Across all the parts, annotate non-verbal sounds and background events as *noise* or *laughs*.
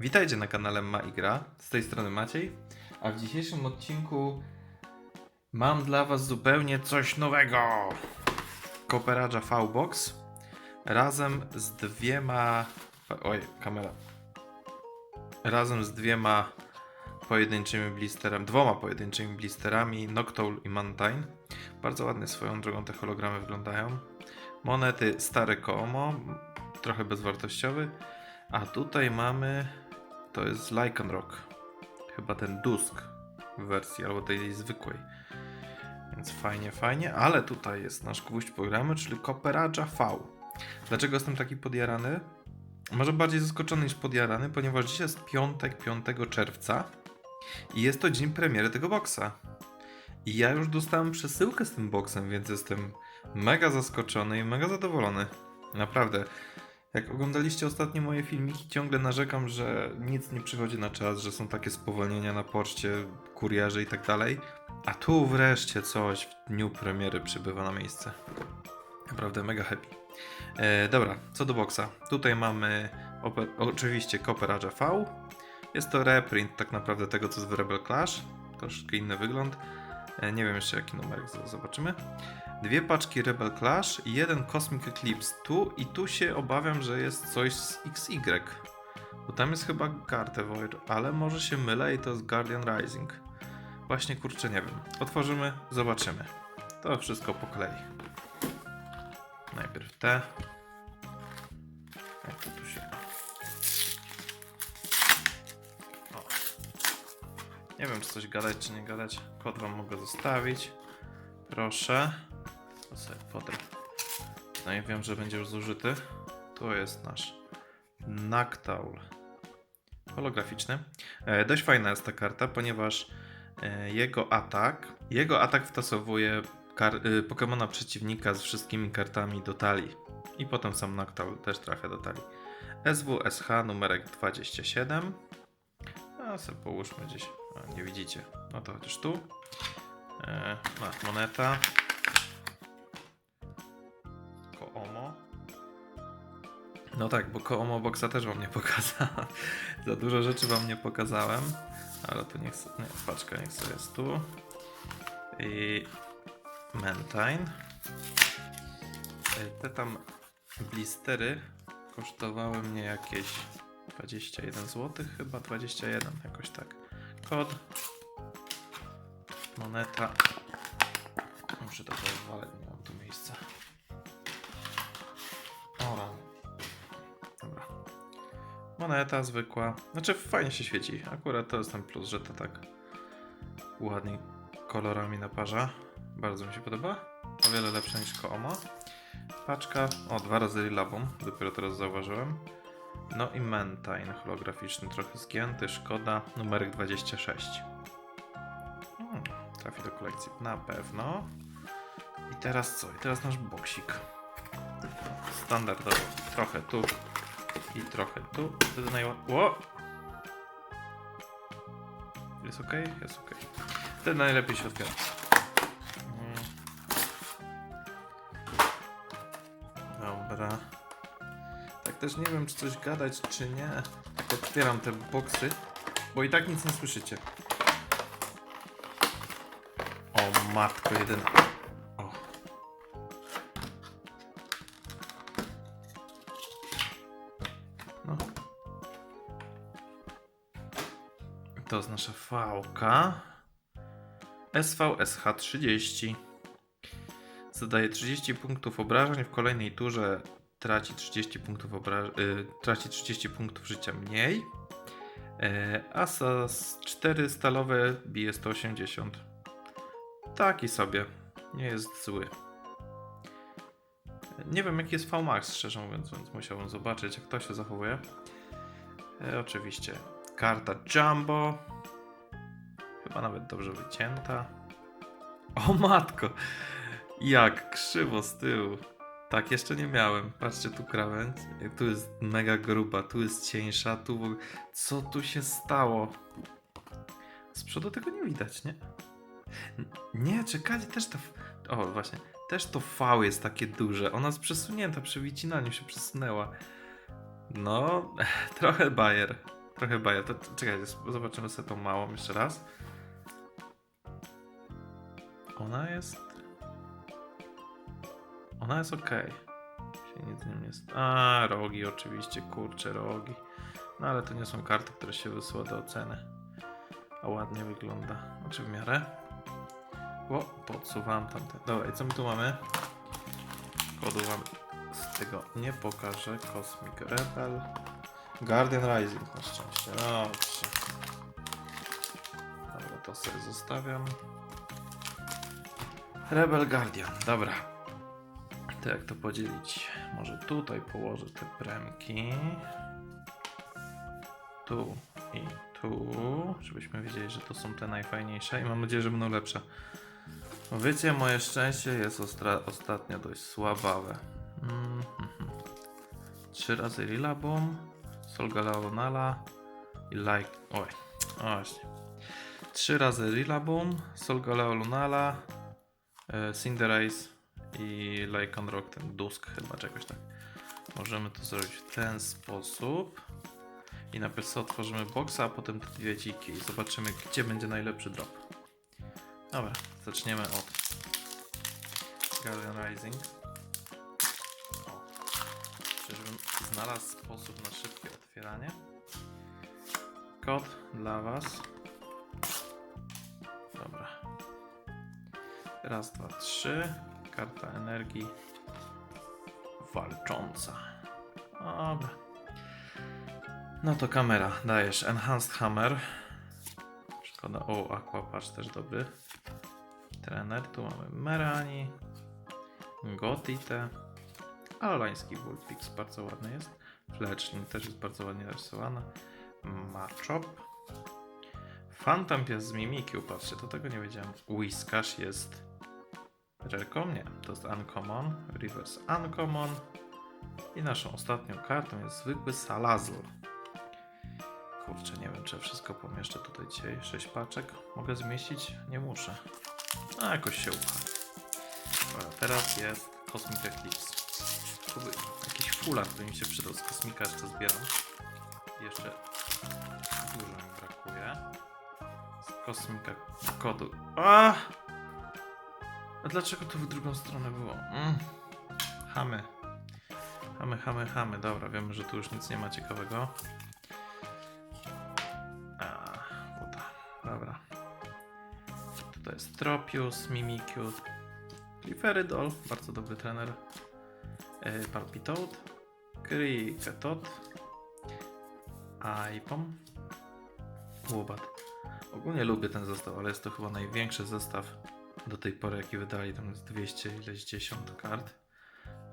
Witajcie na kanale Maigra, z tej strony Maciej, a w dzisiejszym odcinku mam dla was zupełnie coś nowego. Cooperagia V-Box razem z dwiema... Oj, kamera. Razem z dwiema pojedynczymi blisterami, dwoma pojedynczymi blisterami Noctowl i Mantine. Bardzo ładnie swoją drogą te hologramy wyglądają. Monety stare Koomo, trochę bezwartościowy. A tutaj mamy. To jest Lycan Rock. Chyba ten Dusk w wersji albo tej zwykłej. Więc fajnie, fajnie. Ale tutaj jest nasz gwóźdź programu, czyli Cooperagia V. Dlaczego jestem taki podjarany? Może bardziej zaskoczony niż podjarany, ponieważ dzisiaj jest piątek 5 czerwca i jest to dzień premiery tego boksa. I ja już dostałem przesyłkę z tym boksem, więc jestem mega zaskoczony i mega zadowolony. Naprawdę. Jak oglądaliście ostatnie moje filmiki, ciągle narzekam, że nic nie przychodzi na czas, że są takie spowolnienia na poczcie, kurierze i tak dalej. A tu wreszcie coś w dniu premiery przybywa na miejsce. Naprawdę mega happy. E, dobra, co do boksa. Tutaj mamy oczywiście Cooperagia V. Jest to reprint tak naprawdę tego, co w Rebel Clash. Troszeczkę inny wygląd. E, nie wiem jeszcze jaki zaraz zobaczymy. Dwie paczki Rebel Clash i jeden Cosmic Eclipse. Tu i tu się obawiam, że jest coś z XY. Bo tam jest chyba Gardevoir, ale może się mylę i to jest Guardian Rising. Właśnie kurczę nie wiem. Otworzymy, zobaczymy. To wszystko po kolei. Najpierw te. Nie wiem, czy coś gadać, czy nie gadać. Kod wam mogę zostawić. Proszę. To sobie. No i wiem, że będzie już zużyty. Tu jest nasz Noctowl holograficzny. E, dość fajna jest ta karta, ponieważ e, jego atak, jego atak wtasowuje kar- y, Pokemona przeciwnika z wszystkimi kartami do talii. I potem sam Noctowl też trafia do talii. SWSH numerek 27. A sobie połóżmy gdzieś. Nie widzicie. No to chociaż tu. E, moneta. Koomo. No tak, bo Koomo Boxa też wam nie pokazałem. *laughs* Za dużo rzeczy wam nie pokazałem. Ale tu niech sobie, nie, paczka niech sobie jest tu. I Mantine. E, Te tam blistery kosztowały mnie jakieś 21 zł, chyba 21, jakoś tak. Kod. Moneta. Muszę to rozwalać, nie mam tu miejsca. Ora. Dobra. Moneta zwykła. Znaczy fajnie się świeci. Akurat to jest ten plus, że to tak ładnie kolorami naparza. Bardzo mi się podoba. O wiele lepsze niż Koomo. Paczka. O, dwa razy Lilabum. Dopiero teraz zauważyłem. No i Mantine holograficzny, trochę zgięty, szkoda. Numerek 26. Hmm, trafi do kolekcji na pewno. I teraz co? I teraz nasz boksik. Standardowo. Trochę tu i trochę tu. Wtedy najła... Ło! Jest ok? Jest ok. Wtedy najlepiej się otwiera. Mm. Dobra. Tak też nie wiem, czy coś gadać, czy nie. Jak otwieram te boksy, bo i tak nic nie słyszycie. O matko jedyna. O. No. To jest nasza fałka. SVSH 30. Zadaje 30 punktów obrażeń, w kolejnej turze traci 30 punktów obra- y, traci 30 punktów życia mniej. E, a s- 4 stalowe bije 180. Taki sobie. Nie jest zły. Nie wiem jaki jest VMAX, szczerze mówiąc, więc musiałbym zobaczyć jak to się zachowuje. E, oczywiście karta Jumbo. Chyba nawet dobrze wycięta. O matko! Jak krzywo z tyłu. Tak, jeszcze nie miałem. Patrzcie, tu krawędź. Tu jest mega gruba, tu jest cieńsza, tu w ogóle... Co tu się stało? Z przodu tego nie widać, nie? Nie, czekajcie, też to... O, właśnie. Też to V jest takie duże. Ona jest przesunięta, przy wycinaniu się przesunęła. No, *laughs* trochę bajer. trochę baja. To, to, czekajcie, zobaczymy sobie tą małą jeszcze raz. Ona jest... Ona jest ok. Się nic nie jest. A, rogi oczywiście, kurcze rogi. No ale to nie są karty, które się wysyła do oceny. A ładnie wygląda. Znaczy w miarę. O, podsuwam tamte. Dobra, i co my tu mamy? Kodu wam z tego nie pokażę. Cosmic Rebel. Guardian Rising na szczęście. Dobrze. Dobra, to sobie zostawiam. Rebel Guardian, dobra. To jak to podzielić? Może tutaj położę te premki. Tu i tu, żebyśmy wiedzieli, że to są te najfajniejsze i mam nadzieję, że będą lepsze. Wiecie, moje szczęście jest ostatnio dość słabawe. Mm, mhm. Trzy razy Rilabum, Solgala Lunala i Like... Oj, o właśnie. Trzy razy Rilabum, Solgaleo Lunala, e, Cinderace i Lycan Rock, ten Dusk chyba, czegoś tak. Możemy to zrobić w ten sposób. I najpierw sobie otworzymy boxa, a potem te dwie dziki i zobaczymy, gdzie będzie najlepszy drop. Dobra, zaczniemy od Guardian Rising. O, czyżbym znalazł sposób na szybkie otwieranie? Kod dla Was. Dobra. Raz, dwa, trzy. Karta energii walcząca. Dobra. No to kamera, dajesz Enhanced Hammer. Szkoda, o, Aqua Patch też dobry. Trener, tu mamy Merani, Gotite, Alański Vulpix, bardzo ładny jest. Fletchling też jest bardzo ładnie narysowana. Machop. Phantom jest z Mimikyu, patrzcie, to tego nie wiedziałem. Whiscash jest Rarką? Nie, to jest Uncommon. Reverse Uncommon. I naszą ostatnią kartą jest zwykły Salazl. Kurczę, nie wiem, czy wszystko pomieszczę tutaj dzisiaj. 6 paczek. Mogę zmieścić? Nie muszę. A jakoś się upcha. Dobra, teraz jest Cosmic Eclipse. Tu by jakiś fular, który mi się przydał z Kosmika, jeszcze zbieram. Jeszcze dużo mi brakuje. Z Kosmika kodu. A! A dlaczego to w drugą stronę było? Mm. Chamy. Chamy, chamy, chamy. Dobra, wiemy, że tu już nic nie ma ciekawego. A, uda. Dobra. Tutaj jest Tropius, Mimikyu, Cliferydol, bardzo dobry trener. E, Palpitoad, Kriketot, Aipom, Łobat. Ogólnie lubię ten zestaw, ale jest to chyba największy zestaw do tej pory, jaki wydali. Tam jest 200 ileś 10 kart.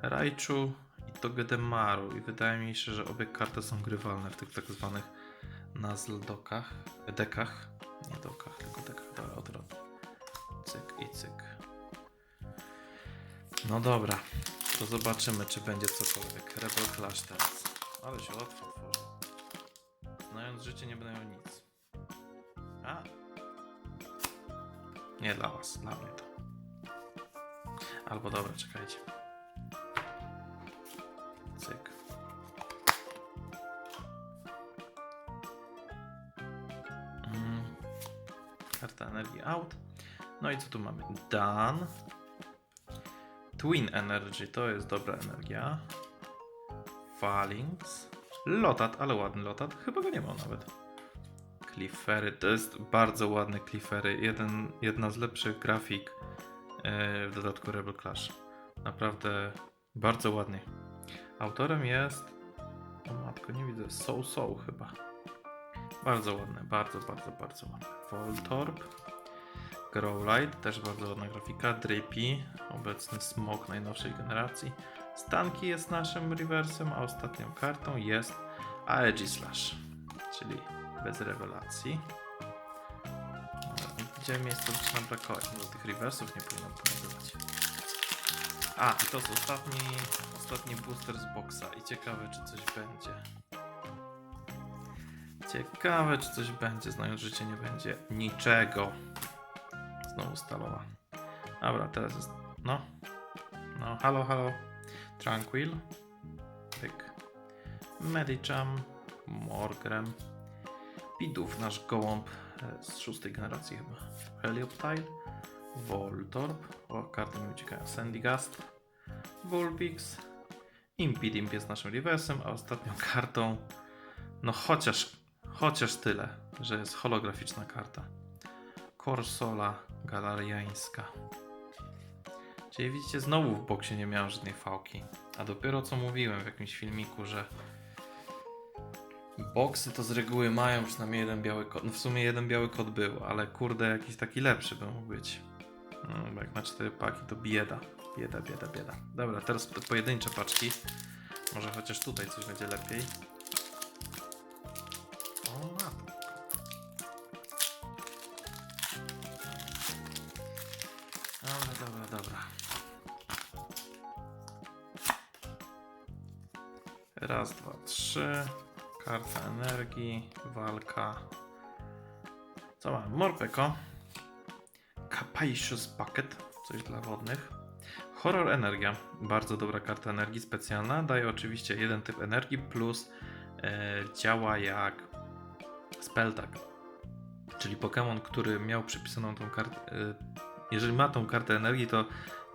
Raichu i Togedemaru. I wydaje mi się, że obie karty są grywalne w tych tak zwanych Nuzzle dokach, dekach. Nie dokach, tylko dekach. Dobra, odwrotnie. Cyk i cyk. No dobra, to zobaczymy, czy będzie cokolwiek. Rebel Clash teraz. Ale się łatwo tworzy. Znając życie, nie będę miał nic. A, nie dla was, dla mnie to. Albo dobra, czekajcie. Cyk. Mm. Karta energii out. No i co tu mamy? Dan. Twin Energy, to jest dobra energia. Falings. Lotat, ale ładny lotat. Chyba go nie ma nawet. Cliffery, to jest bardzo ładny Cliffery. Jeden, jedna z lepszych grafik e, w dodatku Rebel Clash. Naprawdę bardzo ładnie. Autorem jest. O matko, nie widzę. So So chyba. Bardzo ładne, bardzo, bardzo, bardzo ładne. Voltorb. Growlite, też bardzo ładna grafika. Drippy, obecny smok najnowszej generacji. Stanki jest naszym rewersem, a ostatnią kartą jest Aegislash, czyli bez rewelacji. Dobra, Gdzie miejsce zaczyna brakować? Może tych rewersów nie powinno pokazywać. A, i to jest ostatni, ostatni booster z boxa i ciekawe czy coś będzie. Ciekawe czy coś będzie, znając życie nie będzie niczego. Znowu stalowa. Dobra, teraz jest, no. No, halo, halo. Tranquil. Pyk. Medicham. Morgrem. Pidów, nasz gołąb e, z szóstej generacji chyba. Helioptile, Voltorb, o karty mi uciekają, Sandygast, Vulpix, Impidimp jest naszym reversem, a ostatnią *laughs* kartą, no chociaż, chociaż tyle, że jest holograficzna karta. Korsola galariańska. Czyli widzicie, znowu w boksie nie miałem żadnej fałki. A dopiero co mówiłem w jakimś filmiku, że boksy to z reguły mają przynajmniej jeden biały kod. No w sumie jeden biały kod był, ale kurde, jakiś taki lepszy by mógł być. No, bo jak na cztery paki to bieda. Bieda, bieda, bieda. Dobra, teraz te pojedyncze paczki. Może chociaż tutaj coś będzie lepiej. O. Dobra, dobra, dobra. Raz, dwa, trzy. Karta energii, walka. Co mam? Morpeko. Capacious Bucket, coś dla wodnych. Horror Energia, bardzo dobra karta energii specjalna. Daje oczywiście jeden typ energii plus e, działa jak Spelltag. Czyli Pokémon, który miał przypisaną tą kartę. E, jeżeli ma tą kartę energii, to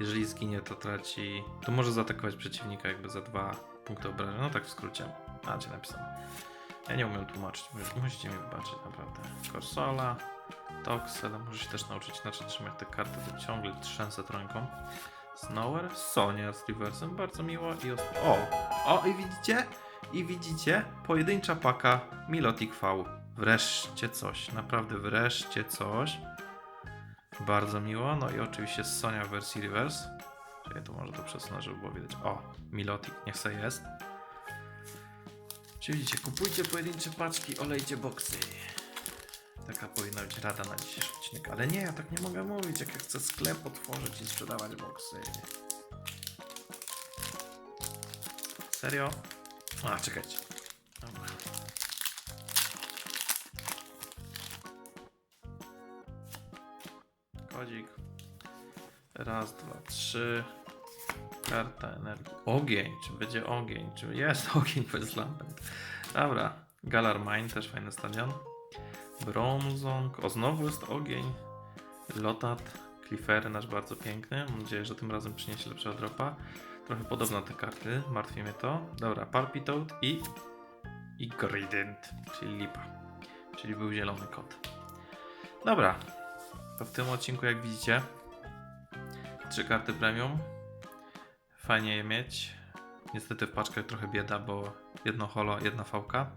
jeżeli zginie, to traci. To może zaatakować przeciwnika jakby za dwa punkty obrażenia. No tak w skrócie. Macie napisane. Ja nie umiem tłumaczyć, musicie mi wybaczyć naprawdę. Corsola, Tox, ale muszę się też nauczyć inaczej trzymać te karty, to ciągle trzęsę ręką. Snower, Sonia z reversem, bardzo miło i O! O i widzicie? I widzicie? Pojedyncza paka Milotic V. Wreszcie coś, naprawdę wreszcie coś. Bardzo miło, no i oczywiście Sonia w wersji reverse. Czyli to może to przesunę, żeby było widać. O, Milotic, niech se jest. Czyli widzicie, kupujcie pojedyncze paczki, olejcie boksy. Taka powinna być rada na dzisiejszy odcinek. Ale nie, ja tak nie mogę mówić, jak ja chcę sklep otworzyć i sprzedawać boksy. Serio? A, czekajcie. Kodzik. Raz, dwa, trzy. Karta energii. Ogień. Czy będzie ogień? Czy jest *laughs* ogień bez lampet? Dobra. Galar Mine, też fajny stadion. Bromzong. O, znowu jest ogień. Lotat. Cliffery, nasz bardzo piękny. Mam nadzieję, że tym razem przyniesie lepszego dropa. Trochę podobne te karty. Martwi mnie to. Dobra. Parpitoad i... I Grident, czyli lipa. Czyli był zielony kot. Dobra. To w tym odcinku, jak widzicie, trzy karty premium. Fajnie je mieć. Niestety w paczkach trochę bieda, bo jedno holo, jedna fałka.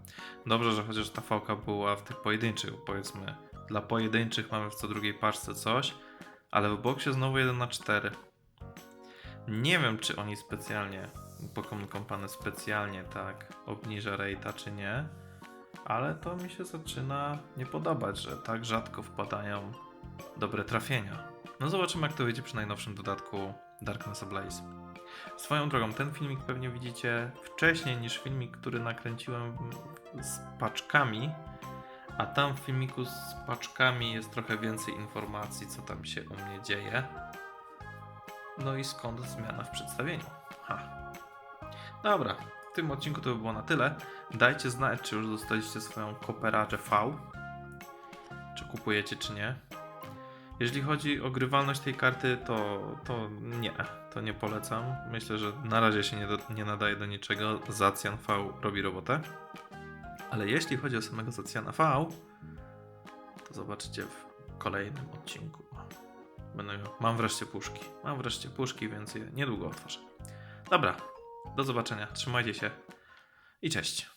Dobrze, że chociaż ta fałka była w tych pojedynczych, powiedzmy. Dla pojedynczych mamy w co drugiej paczce coś, ale w boksie znowu 1 na 4. Nie wiem, czy oni specjalnie, Pokémon Company specjalnie tak obniża rate'a, czy nie, ale to mi się zaczyna nie podobać, że tak rzadko wpadają dobre trafienia. No zobaczymy, jak to wyjdzie przy najnowszym dodatku Darkness Ablaze. Swoją drogą, ten filmik pewnie widzicie wcześniej niż filmik, który nakręciłem z paczkami, a tam w filmiku z paczkami jest trochę więcej informacji, co tam się u mnie dzieje. No i skąd zmiana w przedstawieniu. Ha. Dobra, w tym odcinku to by było na tyle. Dajcie znać, czy już dostaliście swoją Cooperacze V. Czy kupujecie, czy nie. Jeżeli chodzi o grywalność tej karty, to, to nie, to nie polecam. Myślę, że na razie się nie, do, nie nadaje do niczego. Zacjan V robi robotę. Ale jeśli chodzi o samego Zacjana V, to zobaczycie w kolejnym odcinku. Będę miał, mam wreszcie puszki. Mam wreszcie puszki, więc je niedługo otworzę. Dobra, do zobaczenia. Trzymajcie się i cześć.